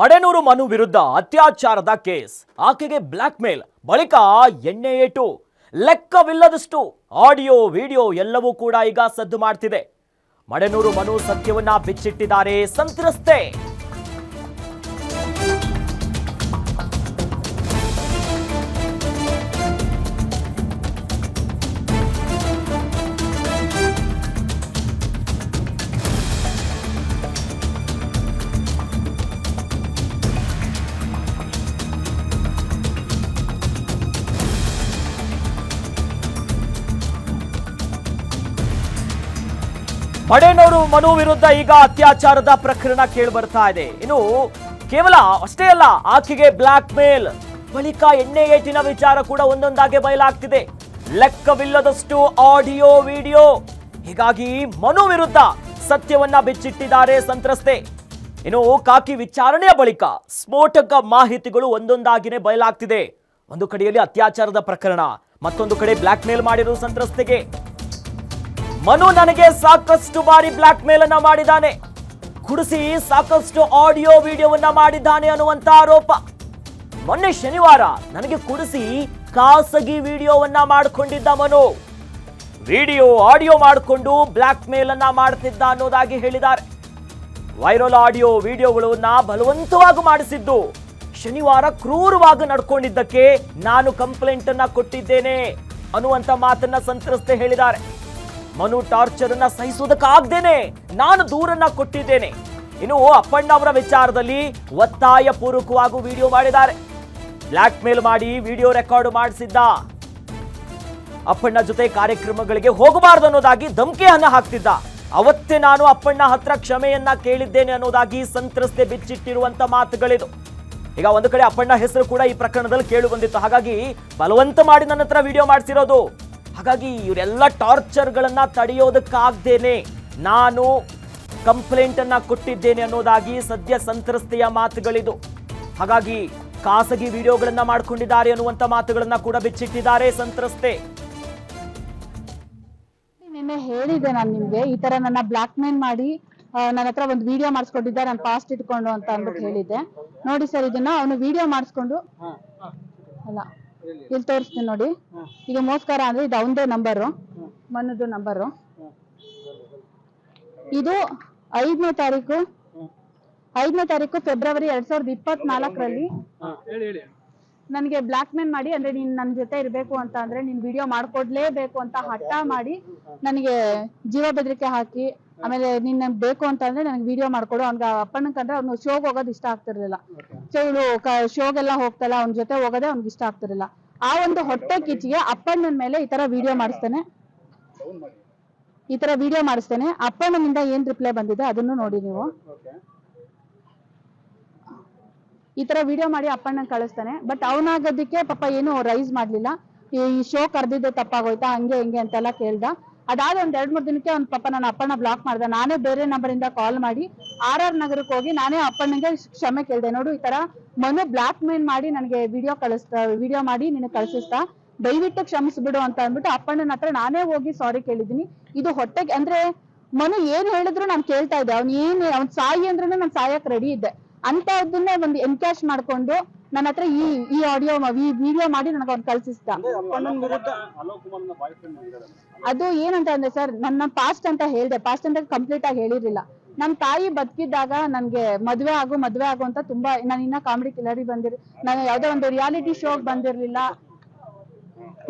ಮಡೆನೂರು ಮನು ವಿರುದ್ಧ ಅತ್ಯಾಚಾರದ ಕೇಸ್. ಆಕೆಗೆ ಬ್ಲ್ಯಾಕ್ ಮೇಲ್ ಬಳಿಕ ಎಣ್ಣೆ ಏಟು. ಲೆಕ್ಕವಿಲ್ಲದಷ್ಟು ಆಡಿಯೋ, ವಿಡಿಯೋ ಎಲ್ಲವೂ ಕೂಡ ಈಗ ಸದ್ದು ಮಾಡ್ತಿದೆ. ಮಡೆನೂರು ಮನು ಸತ್ಯವನ್ನ ಬಿಚ್ಚಿಟ್ಟಿದ್ದಾರೆ ಸಂತ್ರಸ್ತೆ. ಮಡೆನೂರು ಮನು ವಿರುದ್ಧ ಈಗ ಅತ್ಯಾಚಾರದ ಪ್ರಕರಣ ಕೇಳಿ ಬರ್ತಾ ಇದೆ. ಇನ್ನು ಕೇವಲ ಅಷ್ಟೇ ಅಲ್ಲ, ಆಕೆಗೆ ಬ್ಲಾಕ್ ಮೇಲ್ ಬಳಿಕ ಎಣ್ಣೆ ಏಟಿನ ವಿಚಾರ ಕೂಡ ಒಂದೊಂದಾಗಿ ಬಯಲಾಗ್ತಿದೆ. ಲೆಕ್ಕವಿಲ್ಲದಷ್ಟು ಆಡಿಯೋ, ವಿಡಿಯೋ. ಹೀಗಾಗಿ ಮನು ವಿರುದ್ಧ ಸತ್ಯವನ್ನ ಬಿಚ್ಚಿಟ್ಟಿದ್ದಾರೆ ಸಂತ್ರಸ್ತೆ. ಇನ್ನು ಕಾಕಿ ವಿಚಾರಣೆಯ ಬಳಿಕ ಸ್ಫೋಟಕ ಮಾಹಿತಿಗಳು ಒಂದೊಂದಾಗಿನೇ ಬಯಲಾಗ್ತಿದೆ. ಒಂದು ಕಡೆಯಲ್ಲಿ ಅತ್ಯಾಚಾರದ ಪ್ರಕರಣ, ಮತ್ತೊಂದು ಕಡೆ ಬ್ಲಾಕ್ ಮೇಲ್ ಮಾಡಿರೋ ಸಂತ್ರಸ್ತೆಗೆ. ಮನು ನನಗೆ ಸಾಕಷ್ಟು ಬಾರಿ ಬ್ಲಾಕ್ ಮೇಲ್ ಅನ್ನ ಮಾಡಿದ್ದಾನೆ. ಕುಡಿಸಿ ಸಾಕಷ್ಟು ಆಡಿಯೋ ವಿಡಿಯೋವನ್ನ ಮಾಡಿದ್ದಾನೆ ಅನ್ನುವಂತ ಆರೋಪ. ಮೊನ್ನೆ ಶನಿವಾರ ನನಗೆ ಕುಡಿಸಿ ಖಾಸಗಿ ವಿಡಿಯೋವನ್ನ ಮಾಡಿಕೊಂಡಿದ್ದ ಮನು. ವಿಡಿಯೋ, ಆಡಿಯೋ ಮಾಡಿಕೊಂಡು ಬ್ಲಾಕ್ ಮೇಲ್ ಅನ್ನ ಮಾಡ್ತಿದ್ದ ಅನ್ನೋದಾಗಿ ಹೇಳಿದ್ದಾರೆ. ವೈರಲ್ ಆಡಿಯೋ ವಿಡಿಯೋಗಳನ್ನ ಬಲವಂತವಾಗಿ ಮಾಡಿಸಿದ್ದು. ಶನಿವಾರ ಕ್ರೂರವಾಗಿ ನಡ್ಕೊಂಡಿದ್ದಕ್ಕೆ ನಾನು ಕಂಪ್ಲೇಂಟ್ ಅನ್ನ ಕೊಟ್ಟಿದ್ದೇನೆ ಅನ್ನುವಂತ ಮಾತನ್ನ ಸಂತ್ರಸ್ತೆ ಹೇಳಿದ್ದಾರೆ. ಮನು ಟಾರ್ಚರ್ ಅನ್ನ ಸಹಿಸುವುದಕ್ಕಾಗ್ದೇನೆ ನಾನು ದೂರನ್ನ ಕೊಟ್ಟಿದ್ದೇನೆ. ಇನ್ನು ಅಪ್ಪಣ್ಣ ಅವರ ವಿಚಾರದಲ್ಲಿ ಒತ್ತಾಯ ಪೂರ್ವಕವಾಗಿ ವಿಡಿಯೋ ಮಾಡಿದ್ದಾರೆ. ಬ್ಲಾಕ್ ಮೇಲ್ ಮಾಡಿ ವಿಡಿಯೋ ರೆಕಾರ್ಡ್ ಮಾಡಿಸಿದ್ದ ಅಪ್ಪಣ್ಣ ಜೊತೆ ಕಾರ್ಯಕ್ರಮಗಳಿಗೆ ಹೋಗಬಾರದು ಅನ್ನೋದಾಗಿ ಧಮಕಿಯನ್ನ ಹಾಕ್ತಿದ್ದ. ಅವತ್ತೇ ನಾನು ಅಪ್ಪಣ್ಣ ಹತ್ರ ಕ್ಷಮೆಯನ್ನ ಕೇಳಿದ್ದೇನೆ ಅನ್ನೋದಾಗಿ ಸಂತ್ರಸ್ತೆ ಬಿಚ್ಚಿಟ್ಟಿರುವಂತ ಮಾತುಗಳಿದು. ಈಗ ಒಂದು ಕಡೆ ಅಪ್ಪಣ್ಣ ಹೆಸರು ಕೂಡ ಈ ಪ್ರಕರಣದಲ್ಲಿ ಕೇಳು ಬಂದಿತ್ತು. ಹಾಗಾಗಿ ಬಲವಂತ ಮಾಡಿ ನನ್ನ ಹತ್ರ ವಿಡಿಯೋ ಮಾಡಿಸಿರೋದು. ಹಾಗಾಗಿ ಇವರೆಲ್ಲ ಟಾರ್ಚರ್ಗಳನ್ನು ತಡೆಯೋದಕ್ಕಾಗ್ದೇನೆ ನಾನು ಕಂಪ್ಲೇಂಟ್ ಅನ್ನ ಕೊಟ್ಟಿದ್ದೇನೆ ಅನ್ನೋದಾಗಿ ಸದ್ಯ ಸಂತ್ರಸ್ತೆಯ ಮಾತುಗಳಿದು. ಹಾಗಾಗಿ ಖಾಸಗಿ ವಿಡಿಯೋಗಳನ್ನು ಮಾಡ್ಕೊಂಡಿದ್ದಾರೆ ಅನ್ನುವಂತ ಮಾತುಗಳನ್ನು ಕೂಡ ಬಿಚ್ಚಿಟ್ಟಿದ್ದಾರೆ ಸಂತ್ರಸ್ತೆ. ನಿನ್ನೆ ಹೇಳಿದೆ ನಾನು ನಿಮ್ಗೆ ಈ ತರ ನನ್ನ ಬ್ಲಾಕ್ ಮೇಲ್ ಮಾಡಿ ನನ್ನ ಹತ್ರ ಒಂದು ವಿಡಿಯೋ ಮಾಡಿಸ್ಕೊಂಡಿದ್ದೆ ನಾನು ಪಾಸ್ಟ್ ಇಟ್ಕೊಂಡು ಅಂತ ಅಂದ್ಬಿಟ್ಟು ಹೇಳಿದ್ದೆ. ನೋಡಿ ಸರ್ ಇದನ್ನ ಅವನು ವಿಡಿಯೋ ಮಾಡಿಸ್ಕೊಂಡು ಅಲ್ಲ. ಇಲ್ಲಿ ತೋರಿಸ್ತೀನಿ ನೋಡಿ. ಈಗ ಮೋಸ್ಕರ ಅಂದ್ರೆ ಇದು ಅವನದೇ ನಂಬರು ಮನದು ನಂಬರು ಇದು ಐದನೇ ತಾರೀಕು. ಐದನೇ ತಾರೀಕು ಫೆಬ್ರವರಿ ಎರಡ್ ಸಾವಿರದ ಇಪ್ಪತ್ನಾಲ್ಕರಲ್ಲಿ. ನನಗೆ ಬ್ಲಾಕ್ ಮೇಲ್ ಮಾಡಿ ಅಂದ್ರೆ ನೀನ್ ನನ್ನ ಜೊತೆ ಇರಬೇಕು ಅಂತ ಅಂದ್ರೆ ನೀನ್ ವಿಡಿಯೋ ಮಾಡ್ಕೊಡ್ಲೇಬೇಕು ಅಂತ ಹಠ ಮಾಡಿ ನನಗೆ ಜೀವ ಬೆದರಿಕೆ ಹಾಕಿ ಆಮೇಲೆ ನೀನ್ ಬೇಕು ಅಂತ ಅಂದ್ರೆ ನನಗೆ ವಿಡಿಯೋ ಮಾಡ್ಕೊಡು. ಅವ್ನಿಗೆ ಅಪ್ಪನ ಕಂಡ್ರೆ ಅವ್ನು ಶೋಗ್ ಹೋಗೋದು ಇಷ್ಟ ಆಗ್ತಿರ್ಲಿಲ್ಲ. ಸೊ ಇವಳು ಶೋಗೆಲ್ಲ ಹೋಗ್ತಲ್ಲ ಅವ್ನ ಜೊತೆ ಹೋಗೋದೇ ಅವ್ನಿಗೆ ಇಷ್ಟ ಆಗ್ತಿರ್ಲಿಲ್ಲ. ಆ ಒಂದು ಹೊಟ್ಟೆ ಕಿಚ್ಚಿಗೆ ಅಪ್ಪಣ್ಣನ ಮೇಲೆ ಈ ತರ ವಿಡಿಯೋ ಮಾಡಿಸ್ತೇನೆ. ಈ ತರ ವಿಡಿಯೋ ಮಾಡಿಸ್ತೇನೆ. ಅಪ್ಪಣ್ಣನಿಂದ ಏನ್ ರಿಪ್ಲೈ ಬಂದಿದೆ ಅದನ್ನು ನೋಡಿ ನೀವು. ಈ ತರ ವಿಡಿಯೋ ಮಾಡಿ ಅಪ್ಪಣ್ಣ ಕಳಿಸ್ತಾನೆ. ಬಟ್ ಅವನಾಗೋದಕ್ಕೆ ಪಾಪ ಏನು ರೈಸ್ ಮಾಡ್ಲಿಲ್ಲ. ಈ ಶೋ ಕರ್ದಿದ್ದು ತಪ್ಪಾಗೋಯ್ತಾ, ಹಂಗೆ ಹಿಂಗೆ ಅಂತೆಲ್ಲ ಕೇಳ್ದ. ಅದಾದ ಒಂದ್ ಎರಡ್ ಮೂರ್ ದಿನಕ್ಕೆ ಅವ್ನ ಪಾಪ ನನ್ನ ಅಪ್ಪಣ್ಣ ಬ್ಲಾಕ್ ಮಾಡ್ದ. ನಾನೇ ಬೇರೆ ನಂಬರ್ ಇಂದ ಕಾಲ್ ಮಾಡಿ ಆರ್ ಆರ್ ನಗರಕ್ಕೆ ಹೋಗಿ ನಾನೇ ಅಪ್ಪಣ್ಣಗೆ ಕ್ಷಮೆ ಕೇಳ್ದೆ. ನೋಡು, ಈ ತರ ಮನು ಬ್ಲಾಕ್ ಮೇಲ್ ಮಾಡಿ ನನಗೆ ವಿಡಿಯೋ ಕಳಿಸ್ತಾ ವಿಡಿಯೋ ಮಾಡಿ ನಿನಗೆ ಕಳ್ಸಿಸ್ತಾ. ದಯವಿಟ್ಟು ಕ್ಷಮಿಸ್ಬಿಡು ಅಂತ ಅಂದ್ಬಿಟ್ಟು ಅಪ್ಪಣ್ಣನ ಹತ್ರ ನಾನೇ ಹೋಗಿ ಸಾರಿ ಕೇಳಿದೀನಿ ಇದು ಹೊಟ್ಟೆಗೆ, ಅಂದ್ರೆ ಮನು ಏನ್ ಹೇಳಿದ್ರು ನಾನು ಕೇಳ್ತಾ ಇದ್ದೆ. ಅವ್ನ್ ಏನ್, ಅವ್ನ್ ಸಾಯಿ ಅಂದ್ರೆ ನಾನು ಸಾಯಕ್ ರೆಡಿ ಇದ್ದೆ. ಅಂತದನ್ನೇ ಒಂದು ಎನ್ಕ್ಯಾಶ್ ಮಾಡ್ಕೊಂಡು ನನ್ನ ಹತ್ರ ಈ ಈ ಆಡಿಯೋ ಈ ವಿಡಿಯೋ ಮಾಡಿ ನನಗೆ ಅವ್ನು ಕಳ್ಸಿಸ್ತ ಅದು ಏನಂತ ಅಂದ್ರೆ ಸರ್ ನನ್ನ ಪಾಸ್ಟ್ ಅಂತ ಹೇಳ್ದೆ. ಪಾಸ್ಟ್ ಅಂತ ಕಂಪ್ಲೀಟ್ ಆಗಿ ಹೇಳಿರ್ಲಿಲ್ಲ. ನಮ್ ತಾಯಿ ಬದುಕಿದ್ದಾಗ ನನ್ಗೆ ಮದ್ವೆ ಆಗು ಮದ್ವೆ ಆಗು ಅಂತ ತುಂಬಾ ನಾನು ಇನ್ನ ಕಾಮಿಡಿ ಕಿಲಾಡಿ ಬಂದಿರ್ ನಾನು ಯಾವ್ದೋ ಒಂದು ರಿಯಾಲಿಟಿ ಶೋಗ್ ಬಂದಿರ್ಲಿಲ್ಲ.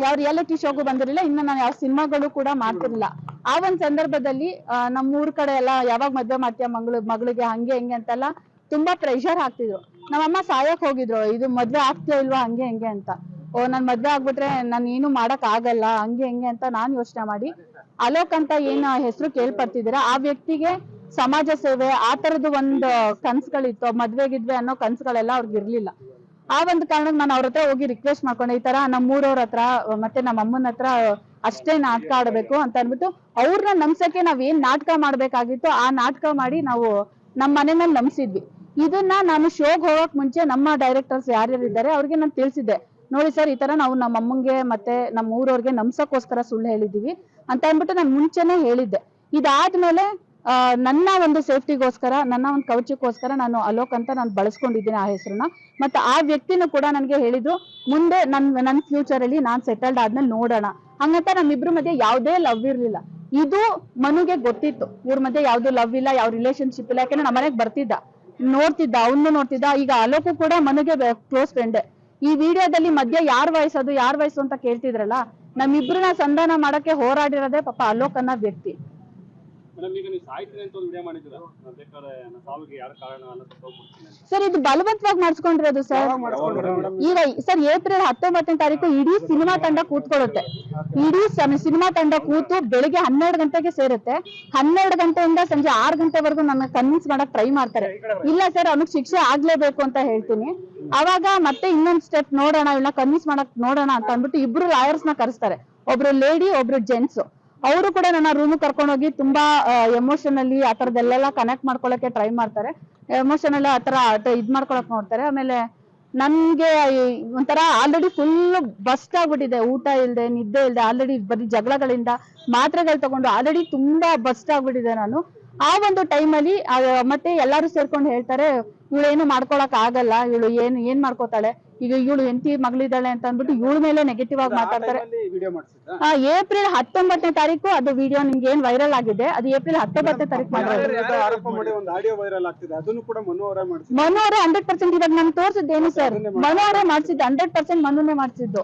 ಯಾವ ರಿಯಾಲಿಟಿ ಶೋಗೂ ಬಂದಿರಲಿಲ್ಲ. ಇನ್ನು ನಾನು ಯಾವ ಸಿನಿಮಾಗಳು ಕೂಡ ಮಾಡ್ತಿರ್ಲಿಲ್ಲ. ಆ ಒಂದ್ ಸಂದರ್ಭದಲ್ಲಿ ಆ, ನಮ್ಮ ಊರ್ ಕಡೆ ಎಲ್ಲ ಯಾವಾಗ ಮದ್ವೆ ಮಾಡ್ತೀಯ ಮಗಳು ಮಗಳಿಗೆ ಹಂಗೆ ಹಿಂಗೆ ಅಂತೆಲ್ಲ ತುಂಬಾ ಪ್ರೆಷರ್ ಹಾಕ್ತಿದ್ರು. ನಮ್ಮಮ್ಮ ಸಾಯಕ್ ಹೋಗಿದ್ರು, ಇದು ಮದ್ವೆ ಆಗ್ತೀಯೋ ಇಲ್ವಾ ಹಂಗೆ ಹಿಂಗೆ ಅಂತ. ಓ, ನನ್ ಮದ್ವೆ ಆಗ್ಬಿಟ್ರೆ ನಾನು ಏನು ಮಾಡಕ್ ಆಗಲ್ಲ, ಹಂಗೆ ಹಿಂಗೆ ಅಂತ ನಾನ್ ಯೋಚನೆ ಮಾಡಿ. ಅಲೋಕ್ ಅಂತ ಏನ್ ಹೆಸರು ಕೇಳ್ಪಡ್ತಿದ್ದೀರ? ಆ ವ್ಯಕ್ತಿಗೆ ಸಮಾಜ ಸೇವೆ, ಆ ತರದ ಒಂದು ಕನ್ಸುಗಳಿತ್ತು ಮದ್ವೆ ಗಿದ್ವೆ ಅನ್ನೋ ಕನ್ಸುಗಳೆಲ್ಲ ಅವ್ರಿಗೆ ಇರ್ಲಿಲ್ಲ. ಆ ಒಂದು ಕಾರಣಕ್ಕೆ ನಾನು ಅವ್ರ ಹತ್ರ ಹೋಗಿ ರಿಕ್ವೆಸ್ಟ್ ಮಾಡ್ಕೊಂಡೆ, ಈ ತರ ನಮ್ಮ ಊರವ್ರ ಹತ್ರ, ಮತ್ತೆ ನಮ್ಮ ಅಮ್ಮನ ಹತ್ರ ಅಷ್ಟೇ ನಾಟಕ ಆಡ್ಬೇಕು ಅಂತ ಅನ್ಬಿಟ್ಟು ಅವ್ರನ್ನ ನಂಬ್ಸಕ್ಕೆ ನಾವ್ ಏನ್ ನಾಟಕ ಮಾಡ್ಬೇಕಾಗಿತ್ತು ಆ ನಾಟಕ ಮಾಡಿ ನಾವು ನಮ್ಮ ಮನೆ ಮೇಲೆ ನಂಬಿಸಿದ್ವಿ. ಇದನ್ನ ನಾನು ಶೋಗ್ ಹೋಗಕ್ ಮುಂಚೆ ನಮ್ಮ ಡೈರೆಕ್ಟರ್ಸ್ ಯಾರ್ಯಾರು ಇದ್ದಾರೆ ಅವ್ರಿಗೆ ನಾನು ತಿಳಿಸಿದ್ದೆ. ನೋಡಿ ಸರ್ ಈ ತರ ನಾವು ನಮ್ಮ ಅಮ್ಮಂಗೆ ಮತ್ತೆ ನಮ್ಮ ಊರವ್ರಿಗೆ ನಮ್ಸಕ್ಕೋಸ್ಕರ ಸುಳ್ಳು ಹೇಳಿದೀವಿ ಅಂತ ಅಂದ್ಬಿಟ್ಟು ನಾನು ಮುಂಚೆನೆ ಹೇಳಿದ್ದೆ. ಇದಾದ್ಮೇಲೆ ನನ್ನ ಒಂದು ಸೇಫ್ಟಿಗೋಸ್ಕರ ನನ್ನ ಒಂದು ಕವಚಕ್ಕೋಸ್ಕರ ನಾನು ಅಲೋಕ್ ಅಂತ ನಾನು ಬಳಸ್ಕೊಂಡಿದ್ದೀನಿ ಆ ಹೆಸರನ್ನ. ಮತ್ತೆ ಆ ವ್ಯಕ್ತಿನೂ ಕೂಡ ನನಗೆ ಹೇಳಿದ್ರು, ಮುಂದೆ ನನ್ ನನ್ ಫ್ಯೂಚರ್ ಅಲ್ಲಿ ನಾನ್ ಸೆಟಲ್ಡ್ ಆದ್ಮೇಲೆ ನೋಡೋಣ. ಹಂಗಂತ ನಮ್ಮಿಬ್ರ ಮಧ್ಯೆ ಯಾವುದೇ ಲವ್ ಇರ್ಲಿಲ್ಲ. ಇದು ಮನುಗೆ ಗೊತ್ತಿತ್ತು. ಇವ್ರ ಮಧ್ಯೆ ಯಾವ್ದು ಲವ್ ಇಲ್ಲ, ಯಾವ ರಿಲೇಶನ್ಶಿಪ್ ಇಲ್ಲ, ಯಾಕಂದ್ರೆ ನಮ್ಮ ಮನೆಗೆ ಬರ್ತಿದ್ದ. ನೋಡ್ತಿದ್ದ, ಅವನು ನೋಡ್ತಿದ್ದ, ಈಗ ಅಲೋಕು ಕೂಡ ಮನುಗೆ ಕ್ಲೋಸ್ ಫ್ರೆಂಡ್ ಈ ವಿಡಿಯೋದಲ್ಲಿ ಮಧ್ಯ ಯಾರ್ ವಯಸ್ಸು ಅದು, ಯಾರ್ ವಯಸ್ಸು ಅಂತ ಕೇಳ್ತಿದ್ರಲ್ಲ, ನಮ್ಮಿಬ್ರನ್ನ ಸಂಧಾನ ಮಾಡಕ್ಕೆ ಹೋರಾಡಿರೋದೇ ಪಾಪ ಅಲೋಕ್ ಅನ್ನೋ ವ್ಯಕ್ತಿ. ಸರ್ ಇದು ಬಲವಂತವಾಗಿ ಮಾಡಿಸ್ಕೊಂಡಿರೋದು ಸರ್. ಈಗ ಸರ್ ಏಪ್ರಿಲ್ ಹತ್ತೊಂಬತ್ತನೇ ತಾರೀಕು ಇಡೀ ಸಿನಿಮಾ ತಂಡ ಕೂತ್ಕೊಳ್ಳುತ್ತೆ. ಇಡೀ ಸಿನಿಮಾ ತಂಡ ಕೂತು ಬೆಳಿಗ್ಗೆ ಹನ್ನೆರಡು ಗಂಟೆಗೆ ಸೇರುತ್ತೆ. ಹನ್ನೆರಡು ಗಂಟೆಯಿಂದ ಸಂಜೆ ಆರು ಗಂಟೆವರೆಗೂ ನನ್ನ ಕನ್ವಿನ್ಸ್ ಮಾಡಕ್ ಟ್ರೈ ಮಾಡ್ತಾರೆ. ಇಲ್ಲ ಸರ್ ಅವನಿಗೆ ಶಿಕ್ಷೆ ಆಗ್ಲೇಬೇಕು ಅಂತ ಹೇಳ್ತೀನಿ. ಅವಾಗ ಮತ್ತೆ ಇನ್ನೊಂದ್ ಸ್ಟೆಪ್ ನೋಡೋಣ ಇಲ್ಲ ಕನ್ವಿನ್ಸ್ ಮಾಡಕ್ ನೋಡೋಣ ಅಂತ ಅಂದ್ಬಿಟ್ಟು ಇಬ್ರು ಲಾಯರ್ಸ್ನ ಕರೆಸ್ತಾರೆ. ಒಬ್ರು ಲೇಡಿ ಒಬ್ರು ಜೆಂಟ್ಸ್ ಅವರು ಕೂಡ ನನ್ನ ರೂಮ್ ಕರ್ಕೊಂಡು ಹೋಗಿ ತುಂಬಾ ಎಮೋಷನಲ್ಲಿ ಆ ಥರದ್ದೆಲ್ಲ ಕನೆಕ್ಟ್ ಮಾಡ್ಕೊಳಕ್ಕೆ ಟ್ರೈ ಮಾಡ್ತಾರೆ. ಎಮೋಷನಲ್ ಆ ಥರ ಇದ್ ಮಾಡ್ಕೊಳಕ್ ನೋಡ್ತಾರೆ. ಆಮೇಲೆ ನನ್ಗೆ ಒಂಥರ ಆಲ್ರೆಡಿ ಫುಲ್ ಬಸ್ಟ್ ಆಗ್ಬಿಟ್ಟಿದೆ. ಊಟ ಇಲ್ದೆ, ನಿದ್ದೆ ಇಲ್ದೆ ಆಲ್ರೆಡಿ ಬರೀ ಜಗಳಗಳಿಂದ ಮಾತ್ರೆಗಳು ತಗೊಂಡು ಆಲ್ರೆಡಿ ತುಂಬಾ ಬಸ್ಟ್ ಆಗ್ಬಿಟ್ಟಿದೆ ನಾನು. ಆ ಒಂದು ಟೈಮಲ್ಲಿ ಮತ್ತೆ ಎಲ್ಲಾರು ಸೇರ್ಕೊಂಡು ಹೇಳ್ತಾರೆ ಇವಳು ಏನು ಮಾಡ್ಕೊಳಕ್ ಆಗಲ್ಲ. ಇವಳು ಏನು, ಏನ್ ಮಾಡ್ಕೋತಾಳೆ? ಈಗ ಇವಳು ಎಂಟಿ ಮಗಳಿದ್ದಾಳೆ ಅಂತ ಅಂದ್ಬಿಟ್ಟು ಇವಳ ಮೇಲೆ ನೆಗೆಟಿವ್ ಆಗಿ ಮಾತಾಡ್ತಾರೆ. ವಿಡಿಯೋ ಮಾಡಿಸಿದ್ದ ಆ, ಏಪ್ರಿಲ್ ಹತ್ತೊಂಬತ್ತನೇ ತಾರೀಕು ಅದು ವಿಡಿಯೋ ನಿಮ್ಗೆ ಏನ್ ವೈರಲ್ ಆಗಿದೆ? ಅದು ಏಪ್ರಿಲ್ ಹತ್ತೊಂಬತ್ತನೇ ತಾರೀಕು ಮಾಡಿರೋದು ಆರೋಪ ಮಾಡಿ ಒಂದು ಆಡಿಯೋ ವೈರಲ್ ಆಗ್ತಿದೆ? ಅದನ್ನು ಕೂಡ ಮನು ಅವರೇ ಹಂಡ್ರೆಡ್ ಪರ್ಸೆಂಟ್ ಇವಾಗ ನಾನು ತೋರಿಸಿದ್ದೇನು ಸರ್ ಮನು ಅವರೇ ಮಾಡ್ಸಿದ್ದು ಹಂಡ್ರೆಡ್ ಪರ್ಸೆಂಟ್ ಮನುನೇ ಮಾಡಿಸಿದ್ದು.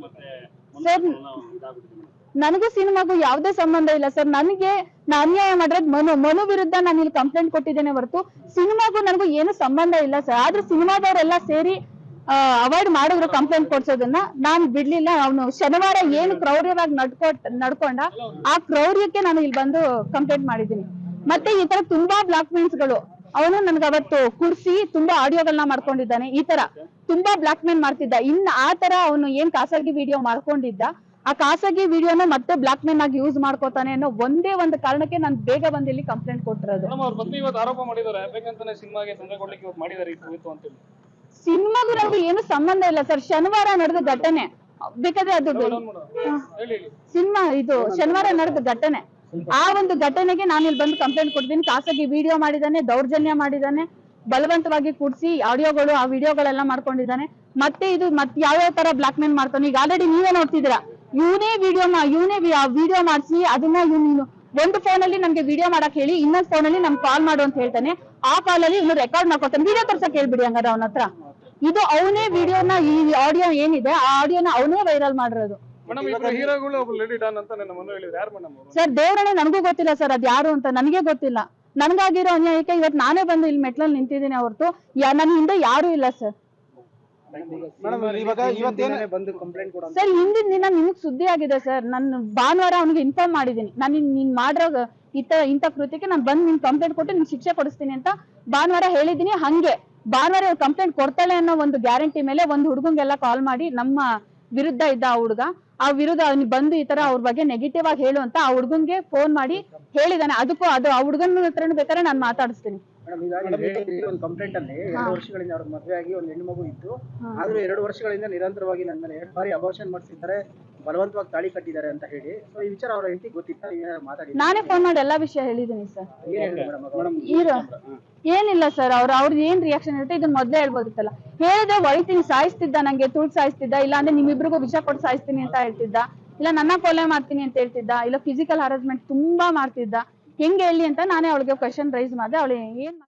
ಮತ್ತೆ ಸರ್, ನನಗೂ ಸಿನಿಮಾಗೂ ಯಾವುದೇ ಸಂಬಂಧ ಇಲ್ಲ ಸರ್. ನನಗೆ ಅನ್ಯಾಯ ಮಾಡಿರೋದು ಮನು ಮನು ವಿರುದ್ಧ ನಾನು ಇಲ್ಲಿ ಕಂಪ್ಲೇಂಟ್ ಕೊಟ್ಟಿದ್ದೇನೆ ಹೊರತು ಸಿನಿಮಾಗೂ ನನಗೂ ಏನು ಸಂಬಂಧ ಇಲ್ಲ ಸರ್. ಆದ್ರೆ ಸಿನಿಮಾದವರೆಲ್ಲ ಸೇರಿ ಅವಾಯ್ಡ್ ಮಾಡಿದ್ರು ಕಂಪ್ಲೇಂಟ್ ಕೊಡ್ಸೋದನ್ನ. ನಾನ್ ಬಿಡ್ಲಿಲ್ಲ. ಅವನು ಶನಿವಾರ ಏನು ಕ್ರೌರ್ಯವಾಗಿ ನಡ್ಕೊಟ್, ನಡ್ಕೊಂಡ ಆ ಕ್ರೌರ್ಯಕ್ಕೆ ನಾನು ಇಲ್ಲಿ ಬಂದು ಕಂಪ್ಲೇಂಟ್ ಮಾಡಿದ್ದೀನಿ. ಮತ್ತೆ ಈ ತರ ತುಂಬಾ ಬ್ಲಾಕ್ಗಳು. ಅವನು ನನ್ಗೆ ಅವತ್ತು ಕುರ್ಸಿ ತುಂಬಾ ಆಡಿಯೋಗಳನ್ನ ಮಾಡ್ಕೊಂಡಿದ್ದಾನೆ ಈ ತರ ತುಂಬಾ ಬ್ಲಾಕ್ ಮೇಲ್ ಮಾಡ್ತಿದ್ದ. ಇನ್ ಆ ತರ ಅವನು ಏನ್ ಖಾಸಗಿ ವಿಡಿಯೋ ಮಾಡ್ಕೊಂಡಿದ್ದ ಆ ಖಾಸಗಿ ವಿಡಿಯೋನ ಮತ್ತೆ ಬ್ಲಾಕ್ ಮೇಲ್ ಆಗಿ ಯೂಸ್ ಮಾಡ್ಕೋತಾನೆ ಅನ್ನೋ ಒಂದೇ ಒಂದು ಕಾರಣಕ್ಕೆ ನಾನು ಬೇಗ ಬಂದು ಇಲ್ಲಿ ಕಂಪ್ಲೇಂಟ್ ಕೊಟ್ಟಿರೋದು. ಸಿನಿಮಾಗೆ ನಮ್ಗೆ ಏನು ಸಂಬಂಧ ಇಲ್ಲ ಸರ್. ಶನಿವಾರ ನಡೆದ ಘಟನೆ. ಬೇಕಾದ್ರೆ ಅದು ಸಿನಿಮಾ ಇದು ಶನಿವಾರ ನಡೆದ ಘಟನೆ. ಆ ಒಂದು ಘಟನೆಗೆ ನಾನು ಇಲ್ಲಿ ಬಂದು ಕಂಪ್ಲೇಂಟ್ ಕೊಡ್ತೀನಿ. ಖಾಸಗಿ ವಿಡಿಯೋ ಮಾಡಿದಾನೆ ದೌರ್ಜನ್ಯ ಮಾಡಿದಾನೆ ಬಲವಂತವಾಗಿ ಕೂಡಿಸಿ ಆಡಿಯೋಗಳು ಆ ವಿಡಿಯೋಗಳೆಲ್ಲ ಮಾಡ್ಕೊಂಡಿದ್ದಾನೆ ಮತ್ತೆ ಇದು ಮತ್ತೆ ಯಾವ್ಯಾವ ತರ ಬ್ಲಾಕ್ ಮೇಲ್ ಮಾಡ್ತಾನೆ? ಈಗ ಆಲ್ರೆಡಿ ನೀವೇ ನೋಡ್ತಿದ್ದೀರಾ? ಇವನೇ ವಿಡಿಯೋ ಇವನೇ ವಿಡಿಯೋ ಮಾಡಿಸಿ ಅದನ್ನ ಇವ್ನು ಒಂದು ಫೋನ್ ಅಲ್ಲಿ ನಮ್ಗೆ ವಿಡಿಯೋ ಮಾಡಕ್ ಹೇಳಿ ಇನ್ನೊಂದ್ ಫೋನ್ ಅಲ್ಲಿ ನಮ್ಗೆ ಕಾಲ್ ಮಾಡು ಅಂತ ಹೇಳ್ತಾನೆ. ಆ ಕಾಲ್ ಅಲ್ಲಿ ಇವ್ನು ರೆಕಾರ್ಡ್ ಮಾಡ್ಕೊತಾನೆ ವಿಡಿಯೋ ತರ್ಸಕ್ ಹೇಳ್ಬಿಡಿ ಹಂಗಾರ ಅವನ ಹತ್ರ. ಇದು ಅವನೇ ವಿಡಿಯೋನ ಈ ಆಡಿಯೋ ಏನಿದೆ ಆ ಆಡಿಯೋನ ಅವನೇ ವೈರಲ್ ಮಾಡಿರೋದು. ಮೇಡಮ್ ಇಬ್ರು ಹೀರೋಗಳು ಒಬ್ರು ಲೇಡಿ ಡಾನ್ ಅಂತ ನನ್ನ ಮನೆ ಹೇಳಿದ್ರು ಯಾರು ಮೇಡಮ್ ಅವರು? ಸರ್ ದೇವರನ್ನೇ ನನಗೂ ಗೊತ್ತಿಲ್ಲ ಸರ್ ಅದ್ ಯಾರು ಅಂತ. ನನಗೆ ಗೊತ್ತಿಲ್ಲ. ನನ್ಗಾಗಿರೋ ಅನ್ಯಾಯಕ್ಕೆ ಇವತ್ತು ನಾನೇ ಬಂದು ಇಲ್ಲಿ ಮೆಟ್ಲಲ್ಲಿ ನಿಂತಿದ್ದೀನಿ ಹೊರತು. ಯಾ ನನ್ನ ಹಿಂದೆ ಯಾರು ಇಲ್ಲ ಸರ್. ಮೇಡಮ್ ಇವಾಗ ಇವತ್ತೇನೇ ಬಂದು ಕಂಪ್ಲೇಂಟ್ ಕೊಡ ಸರ್ ಹಿಂದಿನ ದಿನ ನಿಮಗ್ ಸುದ್ದಿ ಆಗಿದೆ ಸರ್. ನಾನು ಭಾನುವಾರ ಅವ್ನಿಗೆ ಇನ್ಫಾರ್ಮ್ ಮಾಡಿದ್ದೀನಿ. ನಾನು ನೀನ್ ಮಾಡಿರೋ ಇತ ಇಂಥ ಕೃತ್ಯಕ್ಕೆ ನಾನು ಬಂದು ನಿನ್ ಕಂಪ್ಲೇಂಟ್ ಕೊಟ್ಟು ನಿನ್ ಶಿಕ್ಷೆ ಕೊಡಿಸ್ತೀನಿ ಅಂತ ಭಾನುವಾರ ಹೇಳಿದ್ದೀನಿ. ಹಂಗೆ ಭಾನುವಾರ ಕಂಪ್ಲೇಂಟ್ ಕೊಡ್ತಾಳೆ ಅನ್ನೋ ಒಂದು ಗ್ಯಾರಂಟಿ ಮೇಲೆ ಒಂದು ಹುಡುಗಂಗೆಲ್ಲ ಕಾಲ್ ಮಾಡಿ ನಮ್ಮ ವಿರುದ್ಧ ಇದ್ದ ಆ ಹುಡುಗ, ಆ ವಿರುದ್ಧ ಅವ್ನಿಗೆ ಬಂದು ಈ ತರ ಅವ್ರ ಬಗ್ಗೆ ನೆಗೆಟಿವ್ ಆಗಿ ಹೇಳು ಅಂತ ಆ ಹುಡುಗನ್ಗೆ ಫೋನ್ ಮಾಡಿ ಹೇಳಿದಾನೆ. ಅದಕ್ಕೂ ಅದು ಆ ಹುಡುಗನ ಹತ್ರನೂ ಬೇಕಾದ್ರೆ ನಾನು ಮಾತಾಡಿಸ್ತೀನಿ. ಮೇಡಮ್ ಈಗ ಒಂದು ಕಂಪ್ಲೇಂಟ್ ಅಲ್ಲಿ ಎರಡು ವರ್ಷಗಳಿಂದ ಅವ್ರ ಮದುವೆ ಆಗಿ ಒಂದು ಹೆಣ್ಣು ಮಗು ಇತ್ತು ಆದ್ರೂ ಎರಡು ವರ್ಷಗಳಿಂದ ನಿರಂತರವಾಗಿ ನನ್ನ ಮೇಲೆ ಎರಡು ಬಾರಿ ಅಬೋಷನ್ ಮಾಡಿಸಿದ್ದಾರೆ ಬಲವಂತವಾಗಿ ತಾಳಿ ಕಟ್ಟಿದ್ದಾರೆ ಅಂತ ಹೇಳಿ. ಸೊ ಈ ವಿಚಾರ ಅವ್ರ ಹೆಂಡತಿ ಗೊತ್ತಿತ್ತ? ಮಾತಾಡಿ. ನಾನೇ ಫೋನ್ ಮಾಡಿ ಎಲ್ಲಾ ವಿಷಯ ಹೇಳಿದ್ದೀನಿ ಸರ್. ಏನಿಲ್ಲ ಸರ್ ಅವ್ರ ಅವ್ರದ್ದು ಏನ್ ರಿಯಾಕ್ಷನ್ ಇರುತ್ತೆ ಇದನ್ನ ಮೊದ್ಲೇ ಹೇಳ್ಬೋದಿತ್ತಲ್ಲ. ಹೇಳಿದ್ರೆ ವೈಟಿಂಗ್ ಸಾಯಿಸ್ತಿದ್ದ ನಂಗೆ ತುಳ್ ಸಾಯಿಸ್ತಿದ್ದ ಇಲ್ಲ ಅಂದ್ರೆ ನಿಮ್ಮಿಬ್ರಿಗೂ ವಿಷ ಕೊಟ್ಟು ಸಾಯಿಸ್ತೀನಿ ಅಂತ ಹೇಳ್ತಿದ್ದ ಇಲ್ಲ ನನ್ನ ಕೊಲೆ ಮಾಡ್ತೀನಿ ಅಂತ ಹೇಳ್ತಿದ್ದ ಇಲ್ಲ ಫಿಸಿಕಲ್ ಹರಾಸ್ಮೆಂಟ್ ತುಂಬಾ ಮಾಡ್ತಿದ್ದ ಹೆಂಗ್ ಹೇಳಿ ಅಂತ ನಾನೇ ಅವಳಿಗೆ ಕ್ವಶನ್ ರೈಸ್ ಮಾಡಿದೆ. ಅವಳು ಏನ್